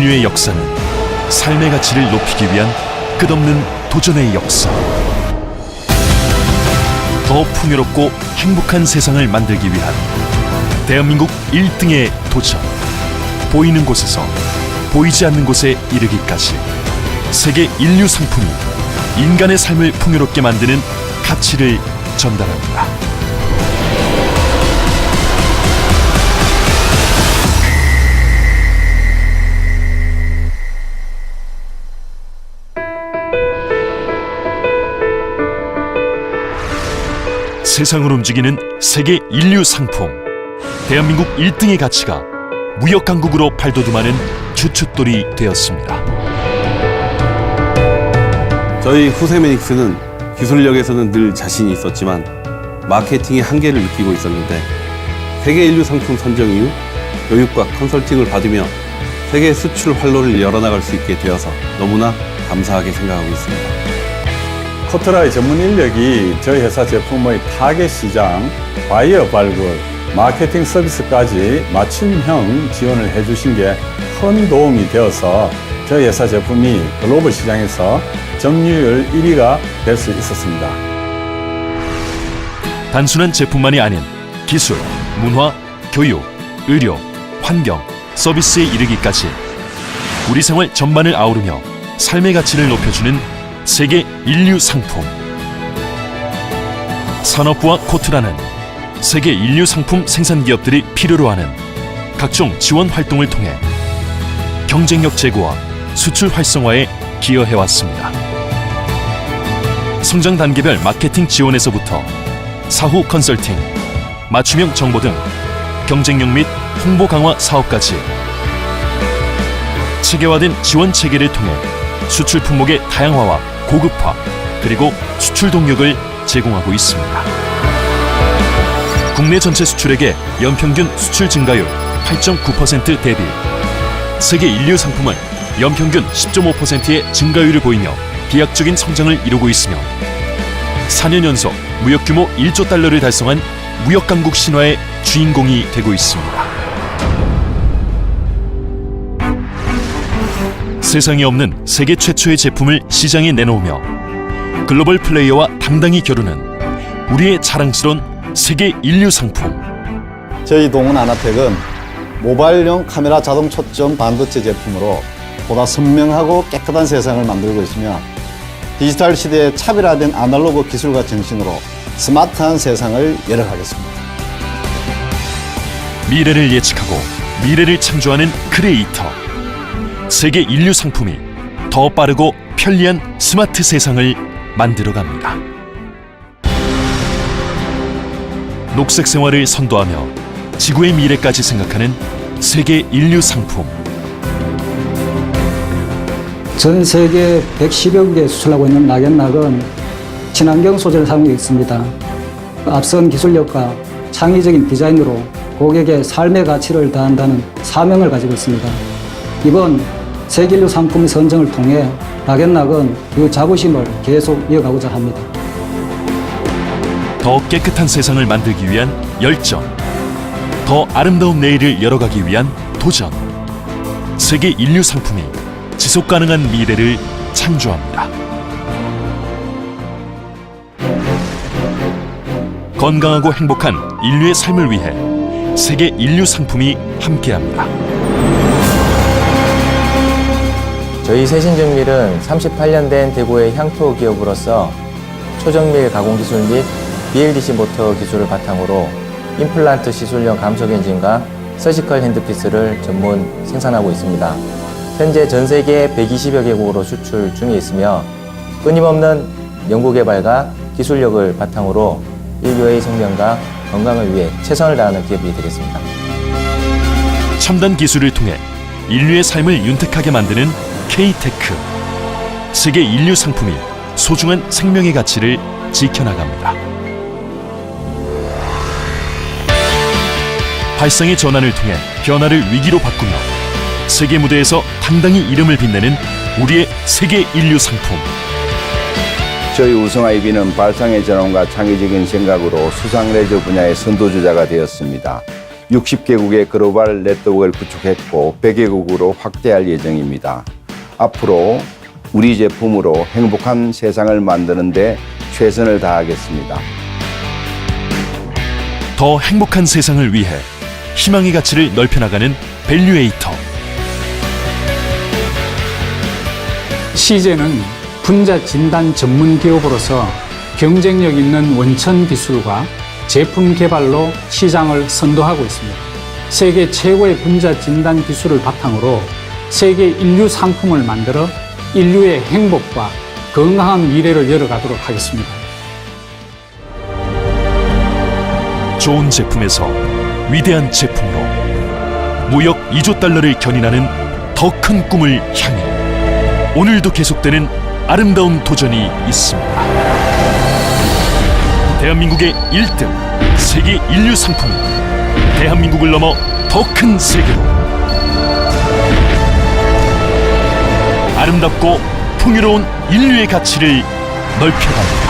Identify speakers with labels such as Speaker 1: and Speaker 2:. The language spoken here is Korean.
Speaker 1: 인류의 역사는 삶의 가치를 높이기 위한 끝없는 도전의 역사. 더 풍요롭고 행복한 세상을 만들기 위한 대한민국 1등의 도전. 보이는 곳에서 보이지 않는 곳에 이르기까지 세계 인류 상품이 인간의 삶을 풍요롭게 만드는 가치를 전달합니다. 세상을 움직이는 세계 인류 상품. 대한민국 1등의 가치가 무역 강국으로 발돋움하는 주춧돌이 되었습니다.
Speaker 2: 저희 후세메닉스는 기술력에서는 늘 자신이 있었지만 마케팅의 한계를 느끼고 있었는데 세계 인류 상품 선정 이후 교육과 컨설팅을 받으며 세계 수출 활로를 열어나갈 수 있게 되어서 너무나 감사하게 생각하고 있습니다.
Speaker 3: 코트라의 전문 인력이 저희 회사 제품의 타겟 시장, 바이어 발굴, 마케팅 서비스까지 맞춤형 지원을 해주신 게 큰 도움이 되어서 저희 회사 제품이 글로벌 시장에서 점유율 1위가 될 수 있었습니다.
Speaker 1: 단순한 제품만이 아닌 기술, 문화, 교육, 의료, 환경, 서비스에 이르기까지 우리 생활 전반을 아우르며 삶의 가치를 높여주는 세계 인류 상품. 산업부와 코트라는 세계 인류 상품 생산 기업들이 필요로 하는 각종 지원 활동을 통해 경쟁력 제고와 수출 활성화에 기여해 왔습니다. 성장 단계별 마케팅 지원에서부터 사후 컨설팅, 맞춤형 정보 등 경쟁력 및 홍보 강화 사업까지 체계화된 지원 체계를 통해 수출 품목의 다양화와 고급화 그리고 수출 동력을 제공하고 있습니다. 국내 전체 수출액의 연평균 수출 증가율 8.9% 대비 세계 인류 상품은 연평균 10.5%의 증가율을 보이며 비약적인 성장을 이루고 있으며 4년 연속 무역 규모 1조 달러를 달성한 무역 강국 신화의 주인공이 되고 있습니다. 세상에 없는 세계 최초의 제품을 시장에 내놓으며 글로벌 플레이어와 당당히 겨루는 우리의 자랑스러운 세계 인류 상품.
Speaker 4: 저희 동원 아나텍은 모바일용 카메라 자동 초점 반도체 제품으로 보다 선명하고 깨끗한 세상을 만들고 있으며 디지털 시대의 차별화된 아날로그 기술과 정신으로 스마트한 세상을 열어가겠습니다.
Speaker 1: 미래를 예측하고 미래를 창조하는 크리에이터. 세계 인류 상품이 더 빠르고 편리한 스마트 세상을 만들어갑니다. 녹색 생활을 선도하며 지구의 미래까지 생각하는 세계 인류 상품.
Speaker 5: 전 세계 110여 개 수출하고 있는 낙연낙은 친환경 소재를 사용하고 있습니다. 앞선 기술력과 창의적인 디자인으로 고객의 삶의 가치를 더한다는 사명을 가지고 있습니다. 이번 세계인류 상품 선정을 통해 낙연낙은 그 자부심을 계속 이어가고자 합니다.
Speaker 1: 더 깨끗한 세상을 만들기 위한 열정, 더 아름다운 내일을 열어가기 위한 도전. 세계 인류 상품이 지속 가능한 미래를 창조합니다. 건강하고 행복한 인류의 삶을 위해 세계 인류 상품이 함께합니다.
Speaker 6: 저희 세신정밀은 38년 된 대구의 향토 기업으로서 초정밀 가공 기술 및 BLDC 모터 기술을 바탕으로 임플란트 시술형 감속 엔진과 서지컬 핸드피스를 전문 생산하고 있습니다. 현재 전 세계 120여 개국으로 수출 중에 있으며 끊임없는 연구 개발과 기술력을 바탕으로 인류의 생명과 건강을 위해 최선을 다하는 기업이 되겠습니다.
Speaker 1: 첨단 기술을 통해 인류의 삶을 윤택하게 만드는 K-테크. 세계 인류 상품이 소중한 생명의 가치를 지켜나갑니다. 발상의 전환을 통해 변화를 위기로 바꾸며 세계 무대에서 당당히 이름을 빛내는 우리의 세계 인류 상품.
Speaker 7: 저희 우승 아이비는 발상의 전환과 창의적인 생각으로 수상 레저 분야의 선도주자가 되었습니다. 60개국의 글로벌 네트워크를 구축했고 100개국으로 확대할 예정입니다. 앞으로 우리 제품으로 행복한 세상을 만드는데 최선을 다하겠습니다.
Speaker 1: 더 행복한 세상을 위해 희망의 가치를 넓혀나가는 밸류에이터
Speaker 8: 시제는 분자 진단 전문 기업으로서 경쟁력 있는 원천 기술과 제품 개발로 시장을 선도하고 있습니다. 세계 최고의 분자 진단 기술을 바탕으로 세계 인류 상품을 만들어 인류의 행복과 건강한 미래를 열어가도록 하겠습니다.
Speaker 1: 좋은 제품에서 위대한 제품으로 무역 2조 달러를 견인하는 더 큰 꿈을 향해 오늘도 계속되는 아름다운 도전이 있습니다. 대한민국의 1등 세계 인류 상품이 대한민국을 넘어 더 큰 세계로 아름답고 풍요로운 인류의 가치를 넓혀갑니다.